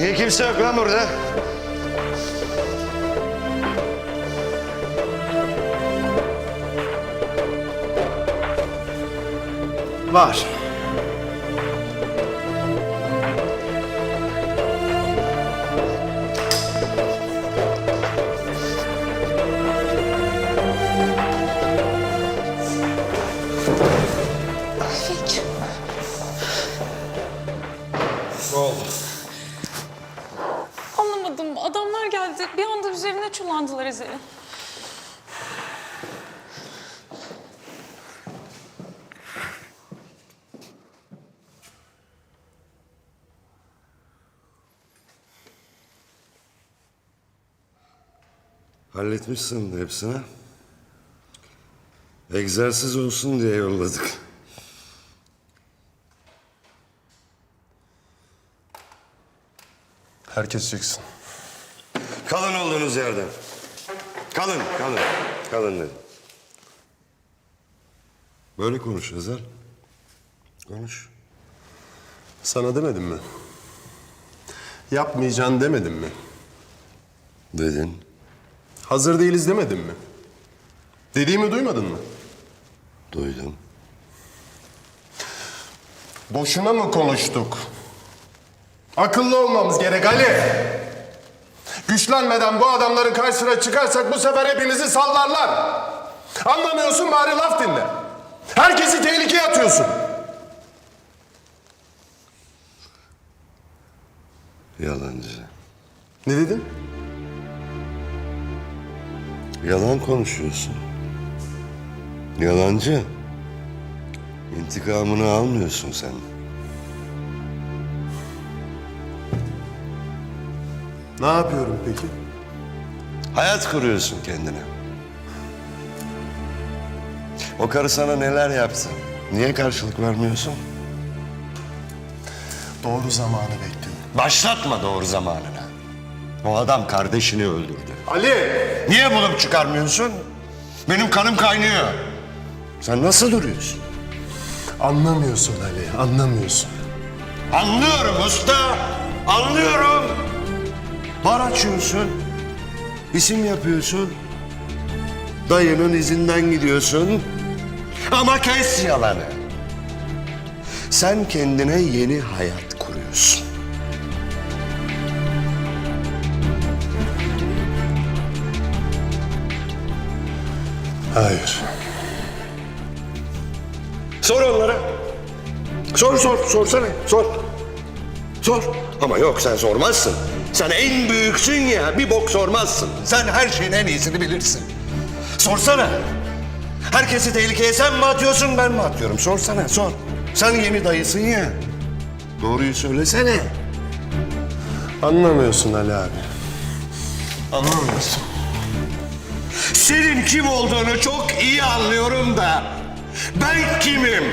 Niye kimse yok lan burada? Var. Adamlar geldi. Bir anda üzerine çullandılar Ezel'in. Halletmişsin hepsini. Egzersiz olsun diye yolladık. Herkes çıksın. Kalın olduğunuz yerden. Kalın, kalın. Kalın dedim. Böyle konuş Ezel. Konuş. Sana demedim mi? Yapmayacaksın demedim mi? Dedin. Hazır değiliz demedim mi? Dediğimi duymadın mı? Duydum. Boşuna mı konuştuk? Akıllı olmamız gerek Ali. Güçlenmeden bu adamların karşısına çıkarsak bu sefer hepimizi sallarlar. Anlamıyorsun bari laf dinle. Herkesi tehlikeye atıyorsun. Yalancı. Ne dedin? Yalan konuşuyorsun. Yalancı. İntikamını almıyorsun sen. Ne yapıyorum peki? Hayat kuruyorsun kendine. O karı sana neler yaptı? Niye karşılık vermiyorsun? Doğru zamanı bekliyorum. Başlatma doğru zamanına. O adam kardeşini öldürdü. Ali! Niye bulup çıkarmıyorsun? Benim kanım kaynıyor. Sen nasıl duruyorsun? Anlamıyorsun Ali, anlamıyorsun. Anlıyorum usta. Anlıyorum. Bar açıyorsun. isim yapıyorsun. Dayının izinden gidiyorsun. Ama kes yalanı. Sen kendine yeni hayat kuruyorsun. Hayır. Sor onlara. Sor sor sorsana sor. Sor. Ama yok sen sormazsın. Sen en büyüksün ya bir bok sormazsın. Sen her şeyin en iyisini bilirsin. Sorsana. Herkesi tehlikeye sen mi atıyorsun ben mi atıyorum? Sorsana sor. Sen yeni dayısın ya. Doğruyu söylesene. Anlamıyorsun Ali abi. Anlamıyorsun. Senin kim olduğunu çok iyi anlıyorum da ben kimim?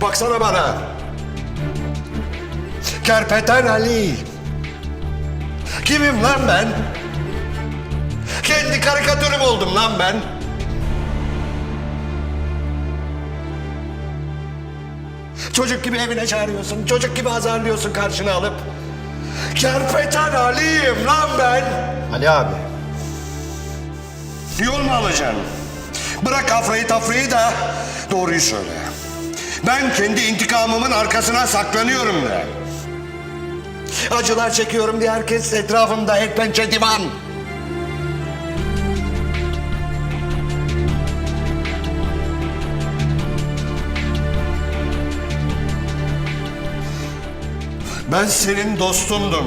Baksana bana. Kerpeten Ali. Kimim lan ben? Kendi karikatürüm oldum lan ben. Çocuk gibi evine çağırıyorsun, çocuk gibi azarlıyorsun karşına alıp. Kerpeten Ali'yim lan ben. Ali abi. Yol mu alacaksın? Bırak afrayı tafrayı da doğruyu söyle. Ben kendi intikamımın arkasına saklanıyorum da. Acılar çekiyorum diye herkes etrafımda el pençe divan. Ben senin dostundum.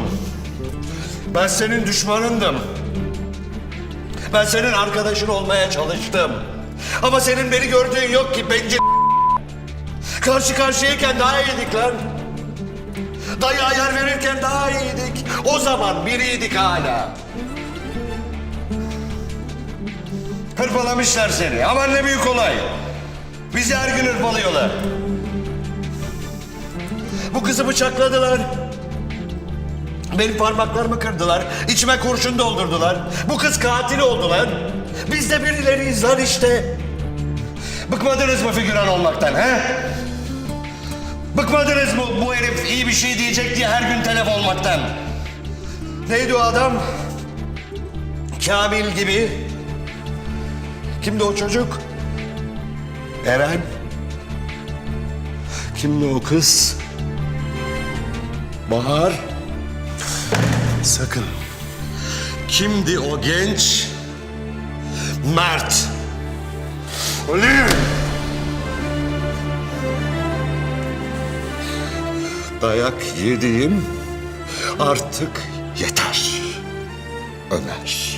Ben senin düşmanındım. Ben senin arkadaşın olmaya çalıştım. Ama senin beni gördüğün yok ki bence... Karşı karşıyayken daha iyiydik lan. Dayı ayar verirken daha iyiydik. O zaman biriydik hala. Hırpalamışlar seni. Aman ne büyük olay. Bizi her gün hırpalıyorlar. Bu kızı bıçakladılar. Benim parmaklarımı kırdılar. İçime kurşun doldurdular. Bu kız katil oldu lan. Biz de birileriyiz lan işte. Bıkmadınız mı figüran olmaktan he? Bıkmadınız mı bu herif iyi bir şey diyecek diye her gün telef olmaktan? Neydi o adam? Kamil gibi. Kimdi o çocuk? Eren. Kimdi o kız? Bahar. Sakın. Kimdi o genç? Mert. Ali! Dayak yediğim artık yeter. Ömer.